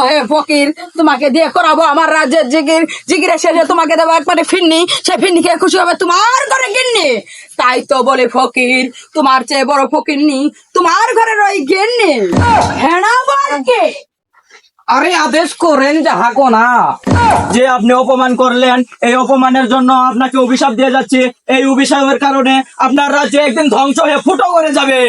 ওহে ফকির, তোমাকে দিয়ে করাবো আমার রাজ্যের জিগির। জিগিরের শেষে তোমাকে দেবো একবারে ফিরনি সে ফিরনি খেয়ে খুশি হবে তোমার ঘরে গিন্নি। তাই তো বলে ফকির, তোমার চেয়ে বড় ফকির নি, তোমার ঘরে রই গিন্নি। হেনা বারকে আরে আদেশ করেন যাহা কোনা যে আপনি অপমান করলেন, এই অপমানের জন্য আপনাকে অভিশাপ দিয়ে যাচ্ছে। এই অভিশাপের কারণে আপনার রাজ্য একদিন ধ্বংস হয়ে ফুটো করে যাবে।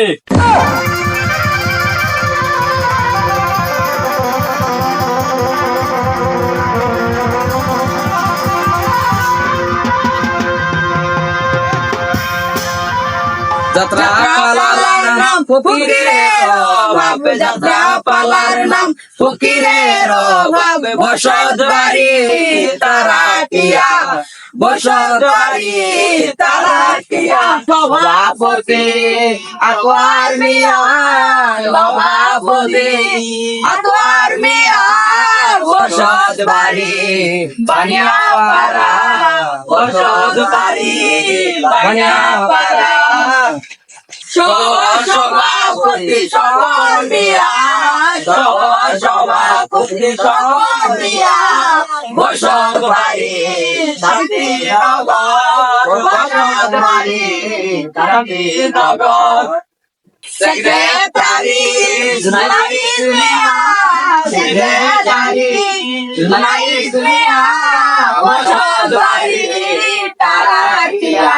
ফকিরের অভাব যাত্রা পালার নাম ফকিরের অভাব। বসত বাড়ি আকবর মিয়া বসত সভাপতি সকল মিয়া সভাপতি সকল মিয়া বসত বাড়ি শান্তি নগর বসত বাড়ি শান্তি নগর। সেক্রেটারি জুনাইদ মিয়া, সেক্রেটারি জুনাইদ মিয়া বসত বাড়ি তারাটিয়া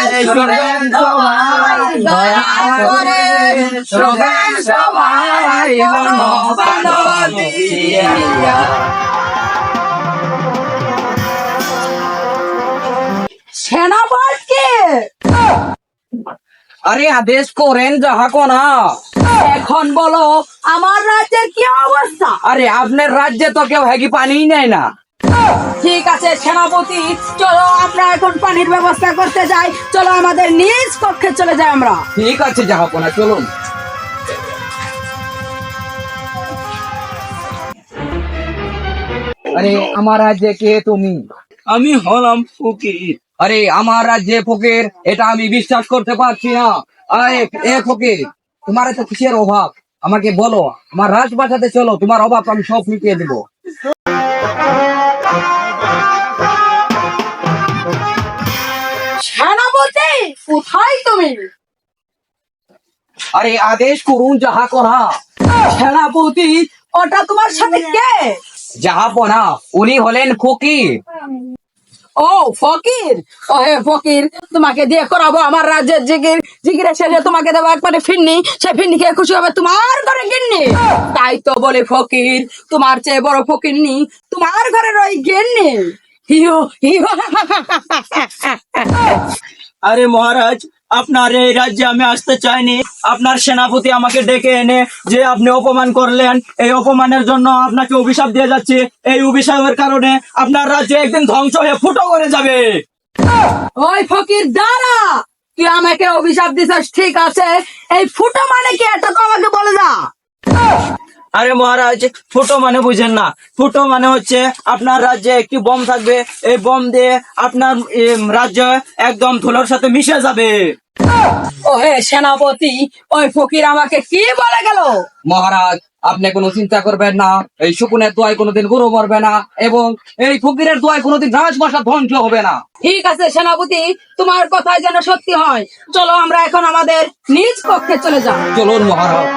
আরে আদেশ করেন যাহা কোনা। এখন বলো, আমার রাজ্যের কি অবস্থা? আরে, আপনার রাজ্যে তো কেউ হ্যাগি পানি নেয় না। ঠিক আছে সেনাপতি চলো আমরা এখন পানির ব্যবস্থা করতে যাই। চলো আমাদের নিজ কক্ষে চলে যাই আমরা। ঠিক আছে যাহা কোনা চলুন। আরে আমার রাজ্যে কে তুমি? আমি হলাম ফকির। আরে আমার রাজ্যে ফকির এটা আমি বিশ্বাস করতে পারছি না। আরে এ ফকির তোমার এত কিসের অভাব? আমাকে বলো আমার রাজ বাঁচাতে চলো তোমার অভাব আমি সব মিটিয়ে দেবো। কোথায় তুমি? আরে আদেশ করুন যাহা কোনা সেনাপতি ওটা তোমার সাথে কে? জাহাপনা উনি হলেন ফকির। ও ফকির? ও হে ফকির তোমাকে দিয়ে করাবো আমার রাজ্যের জিগির। শেষে তোমাকে দেবো একবারে ফিরনি সে ফিরনি খেয়ে খুশি হবে তোমার ঘরে গিন্নি। তাই তো বলে ফকির তোমার চেয়ে বড় ফকির নি তোমার ঘরে রই গিন্নি। হিও হিও আরে মহারাজ, আপনার এই রাজ্যে আমি আসতে চাইনি। আপনার সেনাপতি আমাকে ডেকে এনে যে আপনি অপমান করলেন, এই অপমানের জন্য আপনাকে অভিশাপ দিয়ে যাচ্ছে। এই অভিশাপের কারণে আপনার রাজ্য একদিন ধ্বংস হয়ে ফুটো করে যাবে। ওই ফকির, দাঁড়া! তুই আমাকে অভিশাপ দিছিস, ঠিক আছে? এই ফুটো মানে কি? এটা তো আমাকে বলে দা আরে মহারাজ ফুটো মানে বুঝেন না। ফুটো মানে হচ্ছে আপনার রাজ্যে একটি বোম থাকবে। এই বোম দিয়ে আপনার রাজ্য একদম ধুলোর সাথে মিশে যাবে। ও হে সেনাপতি ওই ফকির আমাকে কি বলে গেল? মহারাজ আপনি কোনো চিন্তা করবেন না। এই শকুনের দোয়ায় কোনোদিন গরু মরবে না এবং এই ফকিরের দোয়ায় কোনোদিন রাজভাষা ধ্বংস হবে না। ঠিক আছে সেনাপতি তোমার কথাই যেন সত্যি হয়। চলো আমরা এখন আমাদের নিজ কক্ষে চলে যাই। চলুন মহারাজ।